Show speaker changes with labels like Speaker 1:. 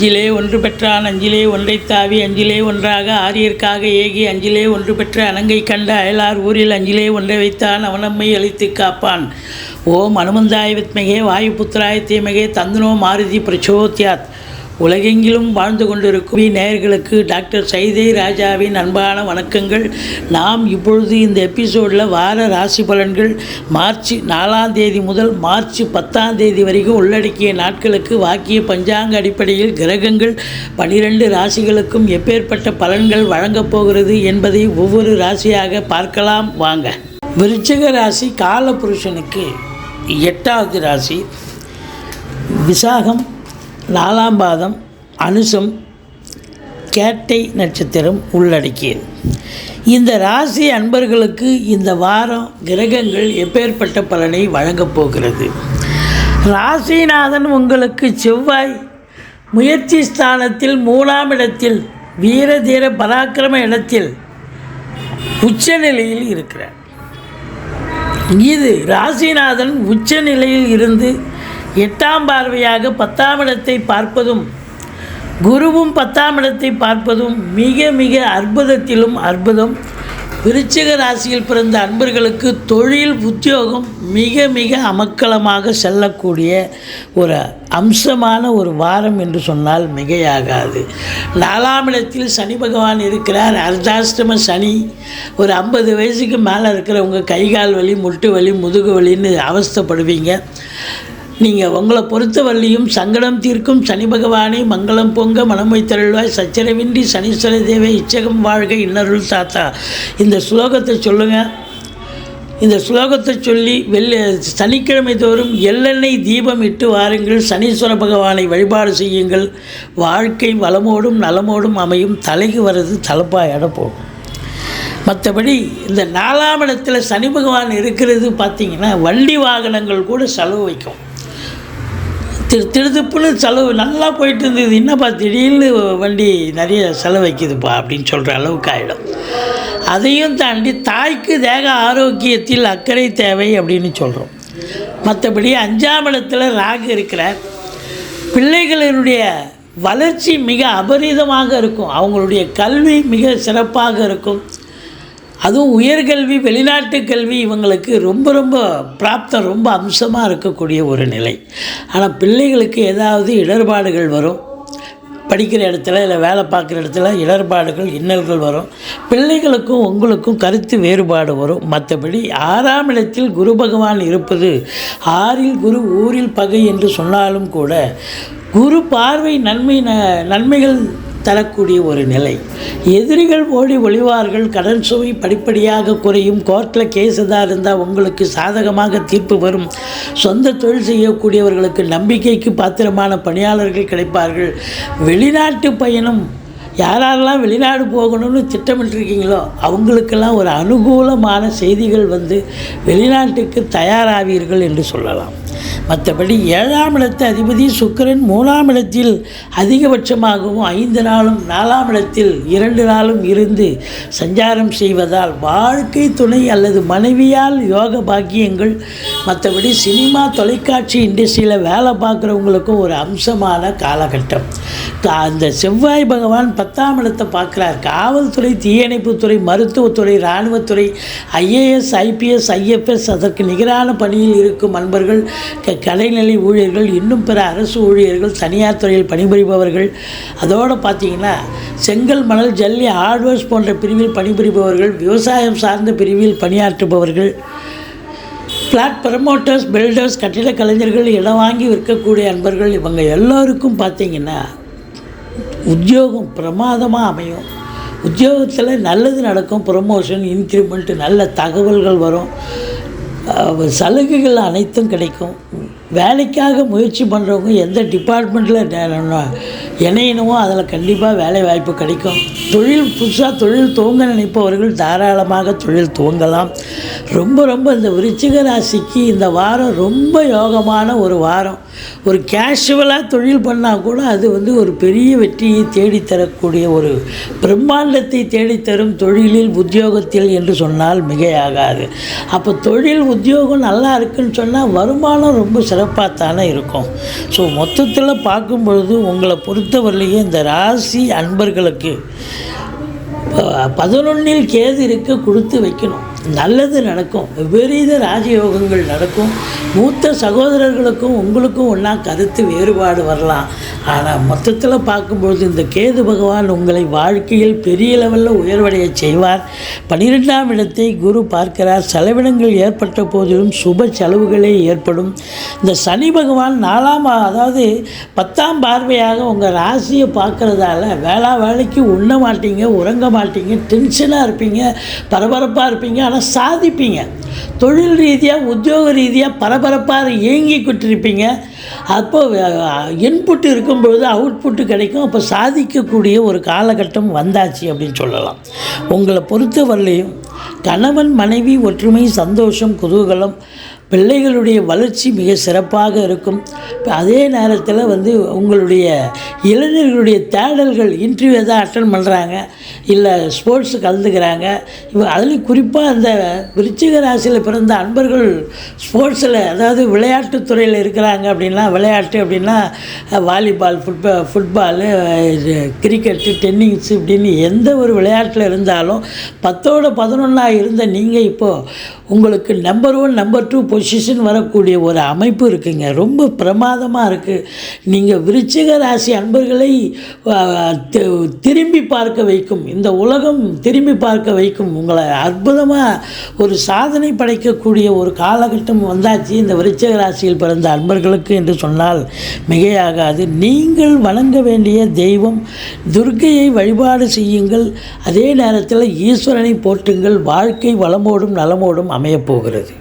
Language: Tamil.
Speaker 1: அஞ்சிலே ஒன்று பெற்றான் அஞ்சிலே ஒன்றைத் தாவி அஞ்சிலே ஒன்றாக ஆரியர்க்காக ஏகி அஞ்சிலே ஒன்று பெற்ற அனங்கை கண்ட அயலார் ஊரில் அஞ்சிலே ஒன்றை வைத்தான் அவனம்மை அழித்து காப்பான். ஓம் அனுமந்தாய வித்மகே வாயுபுத்திராய தீமகே தந்தனோ மாருதி பிரச்சோத்யாத். உலகெங்கிலும் வாழ்ந்து கொண்டிருக்கும் நேயர்களுக்கு டாக்டர் சைதை ராஜாவின் அன்பான வணக்கங்கள். நாம் இப்பொழுது இந்த எபிசோடில் வார ராசி பலன்கள் மார்ச் நாலாம் தேதி முதல் மார்ச் பத்தாம் தேதி வரைக்கும் உள்ளடக்கிய நாட்களுக்கு வாக்கிய பஞ்சாங்க அடிப்படையில் கிரகங்கள் பனிரெண்டு ராசிகளுக்கும் எப்பேற்பட்ட பலன்கள் வழங்கப் போகிறது என்பதை ஒவ்வொரு ராசியாக பார்க்கலாம். வாங்க. விருச்சிக ராசி காலபுருஷனுக்கு எட்டாவது ராசி. விசாகம் நாலாம் பாதம் அனுசம் கேட்டை நட்சத்திரம் உள்ளடக்கியது. இந்த ராசி அன்பர்களுக்கு இந்த வாரம் கிரகங்கள் எப்பேற்பட்ட பலனை வழங்கப் போகிறது. ராசிநாதன் உங்களுக்கு செவ்வாய் முயற்சி ஸ்தானத்தில் மூணாம் இடத்தில் வீர தீர பராக்கிரம இடத்தில் உச்சநிலையில் இருக்கிறார். இது ராசிநாதன் உச்ச நிலையில் இருந்து எட்டாம் பார்வையாக பத்தாம் இடத்தை பார்ப்பதும் குருவும் பத்தாம் இடத்தை பார்ப்பதும் மிக மிக அற்புதத்திலும் அற்புதம். விருச்சிக ராசியில் பிறந்த அன்பர்களுக்கு தொழில் உத்தியோகம் மிக மிக அமக்கலமாக செல்லக்கூடிய ஒரு அம்சமான ஒரு வாரம் என்று சொன்னால் மிகையாகாது. நாலாம் இடத்தில் சனி பகவான் இருக்கிறார். அர்த்தாஷ்டம சனி ஒரு ஐம்பது வயசுக்கு மேலே இருக்கிறவங்க கை கால் வலி முட்டு வலி முதுகு வலின்னு அவஸ்தைப்படுவீங்க. நீங்கள் உங்களை பொறுத்தவரையிலும் சங்கடம் தீர்க்கும் சனி பகவானை மங்களம் பொங்க மனம் வைத்தருள்வாய் சச்சரவின்றி சனீஸ்வர தேவை இச்சகம் வாழ்க இன்னருள் தாத்தா. இந்த ஸ்லோகத்தை சொல்லுங்கள் இந்த ஸ்லோகத்தை சொல்லி வெள்ளி சனிக்கிழமை தோறும் எள்ளெண்ணெய் தீபம் இட்டு வாருங்கள். சனீஸ்வர பகவானை வழிபாடு செய்யுங்கள். வாழ்க்கை வளமோடும் நலமோடும் அமையும். தலைக்கு வர்றது தலப்பாயிட போகும் மற்றபடி இந்த நாலாம் இடத்துல சனி பகவான் இருக்கிறது பார்த்திங்கன்னா வண்டி வாகனங்கள் கூட செலவு வைக்கும். திரு திருதுப்புன்னு செலவு நல்லா போயிட்டு இருந்தது என்னப்பா திடீர்னு வண்டி நிறைய செலவு வைக்குதுப்பா அப்படின்னு சொல்கிற அளவுக்கு ஆகிடும் அதையும் தாண்டி தாய்க்கு தேக ஆரோக்கியத்தில் அக்கறை தேவை அப்படின்னு சொல்கிறோம் மற்றபடி அஞ்சாம் இடத்துல ராகு இருக்கிறார். பிள்ளைகளினுடைய வளர்ச்சி மிக அபரிதமாக இருக்கும். அவங்களுடைய கல்வி மிக சிறப்பாக இருக்கும். அதுவும் உயர்கல்வி வெளிநாட்டு கல்வி இவங்களுக்கு ரொம்ப ரொம்ப பிராப்தம் ரொம்ப அம்சமாக இருக்கக்கூடிய ஒரு நிலை. ஆனால் பிள்ளைகளுக்கு ஏதாவது இடர்பாடுகள் வரும். படிக்கிற இடத்துல இல்லை வேலை பார்க்குற இடத்துல இடர்பாடுகள் இன்னல்கள் வரும். பிள்ளைகளுக்கும் உங்களுக்கும் கருத்து வேறுபாடு வரும். மற்றபடி ஆறாம் இடத்தில் குரு பகவான் இருப்பது ஆறில் குரு ஊரில் பகை என்று சொன்னாலும் கூட குரு பார்வை நன்மை ந நன்மைகள் தரக்கூடிய ஒரு நிலை. எதிரிகள் ஓடி ஒளிவார்கள் கடன் சுமை படிப்படியாக குறையும் கோர்ட்டில் கேஸ் எதாக இருந்தால் உங்களுக்கு சாதகமாக தீர்ப்பு வரும். சொந்த தொழில் செய்யக்கூடியவர்களுக்கு நம்பிக்கைக்கு பாத்திரமான பணியாளர்கள் கிடைப்பார்கள். வெளிநாட்டு பயணம் யாரெல்லாம் வெளிநாடு போகணும்னு திட்டமிட்டிருக்கீங்களோ அவங்களுக்கெல்லாம் ஒரு அனுகூலமான செய்திகள் வந்து வெளிநாட்டுக்கு தயாராவீர்கள் என்று சொல்லலாம். மற்றபடி ஏழாம் இடத்து அதிபதி சுக்கிரன் மூணாம் இடத்தில் அதிகபட்சமாகவும் ஐந்து நாளும் நாலாம் இடத்தில் இரண்டு நாளும் இருந்து சஞ்சாரம் செய்வதால் வாழ்க்கை துணை அல்லது மனைவியால் யோக பாக்கியங்கள் மற்றபடி சினிமா தொலைக்காட்சி இண்டஸ்ட்ரியில் வேலை பார்க்குறவங்களுக்கும் ஒரு அம்சமான காலகட்டம். கா- அந்த செவ்வாய் பகவான் பத்தாம் இடத்தை பார்க்குறார். காவல்துறை தீயணைப்புத்துறை மருத்துவத்துறை இராணுவத்துறை ஐஏஎஸ் ஐபிஎஸ் ஐஎஃப்எஸ் அதற்கு நிகரான பணியில் இருக்கும் அன்பர்கள் க- கலைநிலை ஊழியர்கள் இன்னும் பிற அரசு ஊழியர்கள் தனியார் துறையில் பணிபுரிபவர்கள். அதோடு பார்த்தீங்கன்னா செங்கல் மணல் ஜல்லி ஹார்ட்வேர்ஸ் போன்ற பிரிவில் பணிபுரிபவர்கள் விவசாயம் சார்ந்த பிரிவில் பணியாற்றுபவர்கள். ஃப்ளாட் ப்ரமோட்டர்ஸ் பில்டர்ஸ் கட்டிட கலைஞர்கள் இடம் வாங்கி விற்கக்கூடிய அன்பர்கள் இவங்க எல்லோருக்கும் பார்த்தீங்கன்னா உத்தியோகம் பிரமாதமாக அமையும். உத்தியோகத்தில் நல்லது நடக்கும் ப்ரமோஷன் இன்க்ரிமெண்ட் நல்ல தகவல்கள் வரும். சலுகைகள் அனைத்தும் கிடைக்கும். வேலைக்காக முயற்சி பண்ணுறவங்க எந்த டிபார்ட்மெண்ட்டில் இணையணுமோ அதில் கண்டிப்பாக வேலை வாய்ப்பு கிடைக்கும். தொழில் புதுசாக தொழில் துவங்க நினைப்பவர்கள் தாராளமாக தொழில் துவங்கலாம். ரொம்ப ரொம்ப இந்த விருச்சிக ராசிக்கு இந்த வாரம் ரொம்ப யோகமான ஒரு வாரம். ஒரு கேஷுவலாக தொழில் பண்ணால் கூட அது வந்து ஒரு பெரிய வெற்றியை தேடித்தரக்கூடிய ஒரு பிரம்மாண்டத்தை தேடித்தரும் தொழிலில் உத்தியோகத்தில் என்று சொன்னால் மிகையாகாது. அப்போ தொழில் உத்தியோகம் நல்லா இருக்குன்னு சொன்னால் வருமானம் ரொம்ப சிறப்பாக தானே இருக்கும். ஸோ மொத்தத்தில் பார்க்கும் பொழுது உங்களை பொறுத்தவரையிலையும் பொறுத்தவரையிலேயே இந்த ராசி அன்பர்களுக்கு பதினொன்னில் கேது இருக்க கொடுத்து வைக்கணும். நல்லது நடக்கும். விபரீத ராஜயோகங்கள் நடக்கும். மூத்த சகோதரர்களுக்கும் உங்களுக்கும் ஒன்றா கருத்து வேறுபாடு வரலாம். ஆனால் மொத்தத்தில் பார்க்கும்பொழுது இந்த கேது பகவான் உங்களை வாழ்க்கையில் பெரிய லெவலில் உயர்வடைய செய்வார். பன்னிரெண்டாம் இடத்தை குரு பார்க்கிறார். செலவினங்கள் ஏற்பட்ட போதிலும் சுப செலவுகளே ஏற்படும். இந்த சனி பகவான் நாலாம் அதாவது பத்தாம் பார்வையாக உங்கள் ராசியை பார்க்குறதால வேளா வேலைக்கு உண்ண மாட்டீங்க உறங்க மாட்டீங்க டென்ஷனாக இருப்பீங்க பரபரப்பாக இருப்பீங்க ஆனால் சாதிப்பீங்க. தொழில் ரீதியாக உத்தியோக ரீதியாக பரபரப்பாக ஏங்கி இருப்பீங்க அப்போ இன்புட் இருக்கும்பொழுது அவுட்புட்டு கிடைக்கும். அப்போ சாதிக்கக்கூடிய ஒரு காலகட்டம் வந்தாச்சு அப்படின்னு சொல்லலாம். உங்களை பொறுத்தவரையிலையும் கணவன் மனைவி ஒற்றுமை சந்தோஷம் குதூகலம் பிள்ளைகளுடைய வளர்ச்சி மிக சிறப்பாக இருக்கும். அதே நேரத்தில் வந்து உங்களுடைய இளைஞர்களுடைய தேடல்கள் இன்டர்வியூ எதாவது அட்டன் பண்ணுறாங்க இல்லை ஸ்போர்ட்ஸு கலந்துக்கிறாங்க. இவ அதுலேயும் குறிப்பாக அந்த விருச்சிக ராசியில் பிறந்த அன்பர்கள் ஸ்போர்ட்ஸில் அதாவது விளையாட்டுத்துறையில் இருக்கிறாங்க அப்படின்னா விளையாட்டு அப்படின்னா volleyball football football cricket tennis இப்படின்னு எந்த ஒரு விளையாட்டில் இருந்தாலும் பத்தோட பதினொன்றா இருந்த நீங்கள் இப்போது உங்களுக்கு number one number two position வரக்கூடிய ஒரு அமைப்பு இருக்குங்க. ரொம்ப பிரமாதமாக இருக்குது நீங்கள் விருச்சிக ராசி அன்பர்களை திரும்பி பார்க்க வைக்கும். இந்த உலகம் திரும்பி பார்க்க வைக்கும். உங்களை அற்புதமாக ஒரு சாதனை படைக்கக்கூடிய ஒரு காலகட்டம் வந்தாச்சு. இந்த விருச்சிக ராசியில் பிறந்த அன்பர்களுக்கு என்று சொன்னால் மிகையாகாது. நீங்கள் வணங்க வேண்டிய தெய்வம் துர்க்கையை வழிபாடு செய்யுங்கள். அதே நேரத்தில் ஈஸ்வரனை போற்றுங்கள். வாழ்க்கை வளமோடும் நலமோடும் அமையப்போகிறது